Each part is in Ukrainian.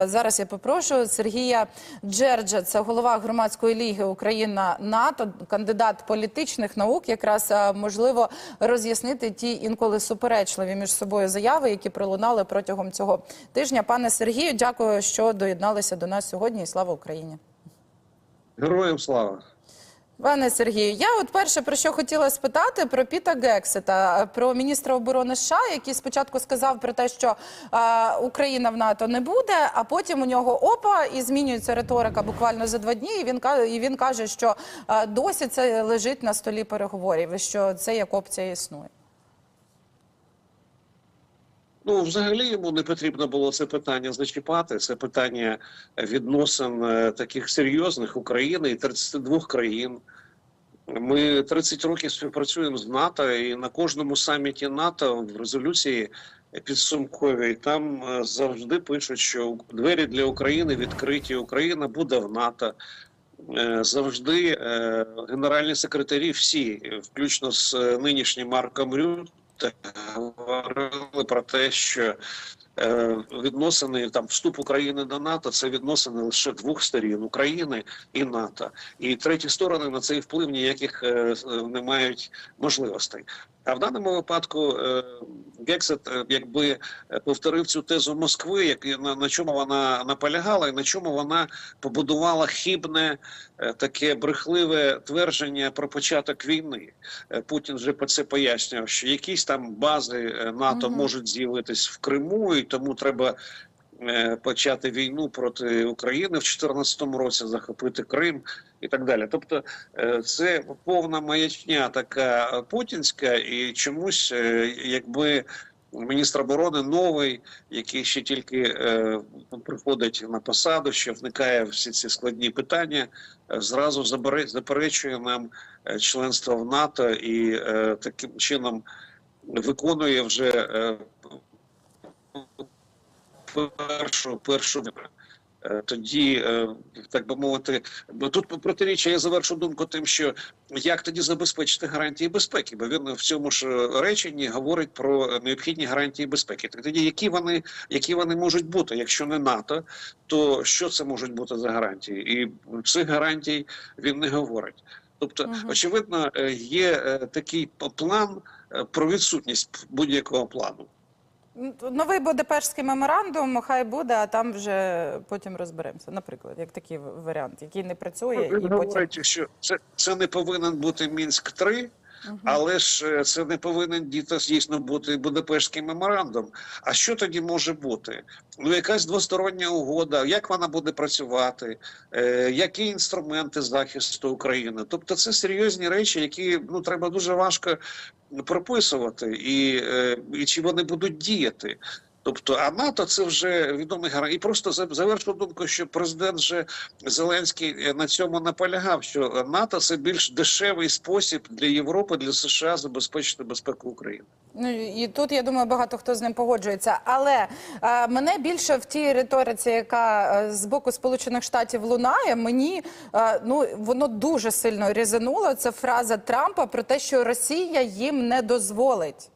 Зараз я попрошу Сергія Джерджа, це голова громадської ліги Україна НАТО, кандидат політичних наук, якраз можливо роз'яснити ті інколи суперечливі між собою заяви, які пролунали протягом цього тижня. Пане Сергію, дякую, що доєдналися до нас сьогодні. І слава Україні. Героям слава. Пане Сергію, я от перше про що хотіла спитати про Піта Гексета, про міністра оборони США, який спочатку сказав про те, що е, Україна в НАТО не буде, а потім у нього опа і змінюється риторика буквально за два дні. І він і він каже, що е, досі це лежить на столі переговорів, що це як опція існує. Ну, взагалі йому не потрібно було це питання зачіпати. Це питання відносин е, таких серйозних України і 32 країн. Ми 30 років співпрацюємо з НАТО, і на кожному саміті НАТО в резолюції підсумковій там е, завжди пишуть, що двері для України відкриті. Україна буде в НАТО. Е, Завжди генеральні секретарі, всі, включно з нинішнім Марком Рютте, говорили про те, що е, відносини там вступ України до НАТО це відносини лише двох сторін України і НАТО. І треті сторони на цей вплив ніяких е, не мають можливостей. А в даному випадку е, Гексет е, якби е, повторив цю тезу Москви, як на, на чому вона наполягала, і на чому вона побудувала хибне таке брехливе твердження про початок війни. Путін вже по це пояснював, що якісь там бази НАТО Мгм. можуть з'явитись в Криму, і тому треба почати війну проти України в 2014 році, захопити Крим і так далі. Тобто, е, це повна маячня така е, путінська, і чомусь, е, якби. Міністр оборони новий, який ще тільки е, приходить на посаду, що вникає в всі ці складні питання, е, зразу заперечує нам е, членство в НАТО і е, таким чином виконує вже е, першу першу. Е, Тоді, е, так би мовити, бо тут протиріччя, я завершу думку тим, що як тоді забезпечити гарантії безпеки, бо він в цьому ж реченні говорить про необхідні гарантії безпеки. Так тоді, які вони, які вони можуть бути, якщо не НАТО, то що це можуть бути за гарантії? І цих гарантій він не говорить. Тобто, Мгм. очевидно, е, є е, такий план е, про відсутність будь-якого плану. Новий Будапештський меморандум, хай буде, а там вже потім розберемося. Наприклад, як такий варіант, який не працює, Ну, і потім що це, це не повинен бути Мінськ 3 Мгм. Але ж е, це не повинен дійсно дійсно бути Будапештський меморандум. А що тоді може бути? Ну, якась двостороння угода, як вона буде працювати, е, які інструменти захисту України? Тобто, це серйозні речі, які ну треба дуже важко прописувати, і, е, і чи вони будуть діяти. Тобто, а НАТО це вже відомий гарант. І просто завершу думку, що президент же Зеленський е, на цьому наполягав, що НАТО це більш дешевий спосіб для Європи, для США забезпечити безпеку України. Ну і тут я думаю, багато хто з ним погоджується. Але е, мене більше в тій риториці, яка е, з боку Сполучених Штатів лунає, мені е, ну воно дуже сильно різануло. Це фраза Трампа про те, що Росія їм не дозволить.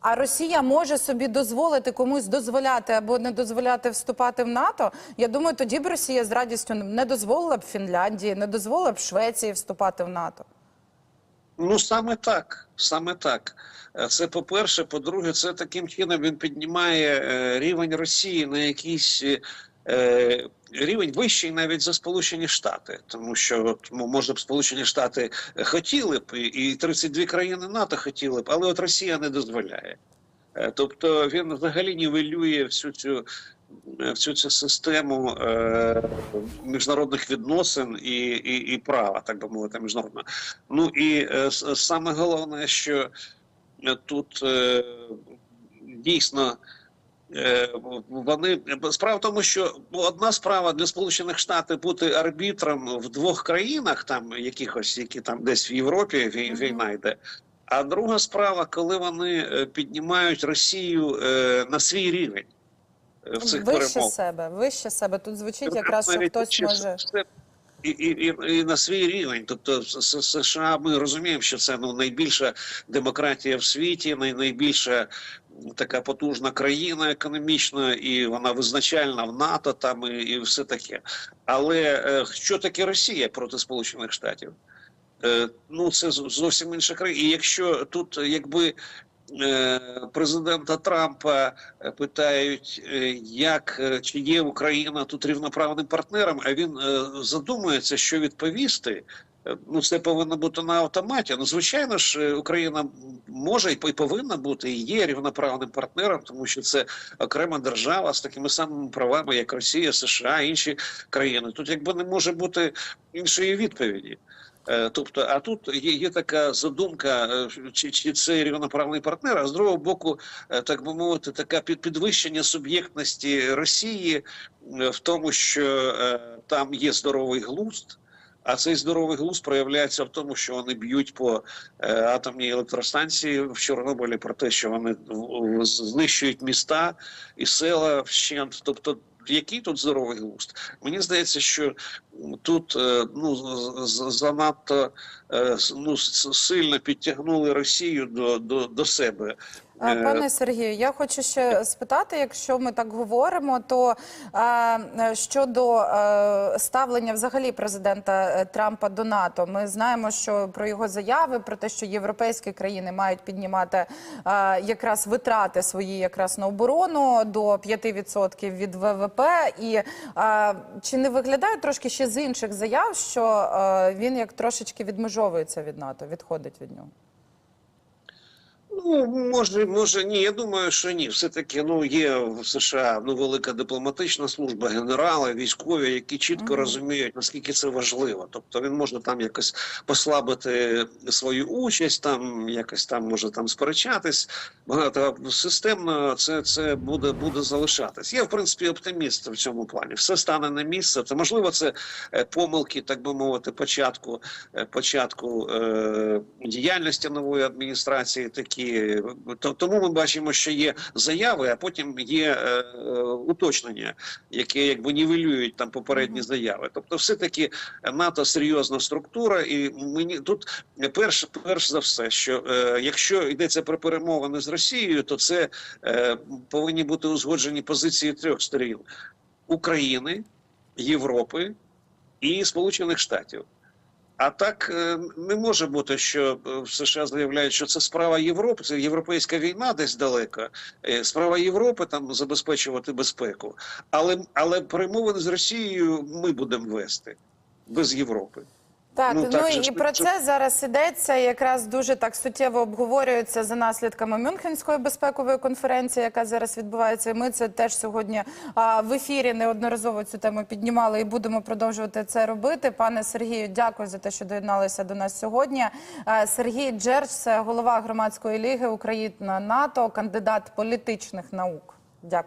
А Росія може собі дозволити комусь дозволяти або не дозволяти вступати в НАТО. Я думаю, тоді б Росія з радістю не дозволила б Фінляндії, не дозволила б Швеції вступати в НАТО. Ну саме так, саме так. Е, Це по-перше. По-друге, це таким чином він піднімає е, рівень Росії на якийсь е, рівень вищий навіть за Сполучені Штати, тому що може б Сполучені Штати хотіли б, і- і 32 країни НАТО хотіли б, але от Росія не дозволяє. Е, Тобто він взагалі нівелює всю цю. е, Всю цю систему е, міжнародних відносин і, і, і права, так би мовити, міжнародного. Ну і е, саме головне, що тут е, дійсно вони справа в тому, що одна справа для Сполучених Штатів бути арбітром в двох країнах, там якихось, які там десь в Європі вій- війна йде. А друга справа, коли вони е, піднімають Росію е, на свій рівень е, в цих Вище перемовах. себе, вище себе. Тут звучить якраз, що хтось чи може. І, і, і, і на свій рівень, тобто США, ми розуміємо, що це ну найбільша демократія в світі, най, найбільша така потужна країна економічна, і вона визначальна в НАТО там і, і все таке. Але е, що таке Росія проти Сполучених Штатів? Е, ну це зовсім інша країна. І якщо тут, якби е, президента Трампа питають, як чи є Україна тут рівноправним партнером, а він е, задумується, що відповісти. Е, Ну, це повинно бути на автоматі. Ну, звичайно ж, е, Україна може і повинна бути і є рівноправним партнером, тому що це окрема держава з такими самими правами, як Росія, США, інші країни. Тут якби не може бути іншої відповіді. Е, Тобто, а тут є, є така задумка, чи, чи це рівноправний партнер, а з другого боку, так би мовити, під підвищення суб'єктності Росії в тому, що там є здоровий глузд. А цей здоровий глузд проявляється в тому, що вони б'ють по е, атомній електростанції в Чорнобилі про те, що вони знищують міста і села вщент. Тобто, який тут здоровий глузд? Мені здається, що тут е, ну занадто е, ну, сильно підтягнули Росію до, до, до себе. Е, Пане Сергію, я хочу ще спитати, якщо ми так говоримо, то е, е, щодо е, ставлення взагалі президента е, Трампа до НАТО, ми знаємо, що про його заяви про те, що європейські країни мають піднімати е, якраз витрати свої якраз на оборону до 5% від ВВП. І е, чи не виглядає трошки ще з інших заяв, що е, він як трошечки відмежовується від НАТО, відходить від нього? Ну, може, може, ні. Я думаю, що ні. Все таки ну є в США ну велика дипломатична служба, генерали, військові, які чітко Мгм. розуміють, наскільки це важливо. Тобто він може там якось послабити свою участь, там якось там може там сперечатись. Багато системно це, це буде, буде залишатись. Я в принципі оптиміст в цьому плані. Все стане на місце. Це можливо, це е, помилки, так би мовити, початку е, початку е, діяльності нової адміністрації такі. То- Тому ми бачимо, що є заяви, а потім є е, е, уточнення, які якби нівелюють там попередні заяви. Тобто, все таки НАТО серйозна структура, і мені тут перш, перш за все, що е, якщо йдеться про перемовини з Росією, то це е, повинні бути узгоджені позиції трьох сторін: України, Європи і Сполучених Штатів. А так е, не може бути, що е, в США заявляють, що це справа Європи, це європейська війна десь далеко. Е, Справа Європи там забезпечувати безпеку. Але, але перемовини з Росією ми будемо вести без Європи. Так, Ну, ну, так же і про це- це зараз ідеться. Якраз дуже так суттєво обговорюється за наслідками Мюнхенської безпекової конференції, яка зараз відбувається. І ми це теж сьогодні а, в ефірі неодноразово цю тему піднімали і будемо продовжувати це робити. Пане Сергію, дякую за те, що доєдналися до нас сьогодні. А, Сергій Джерч, голова громадської ліги Україна НАТО, кандидат політичних наук. Дякую.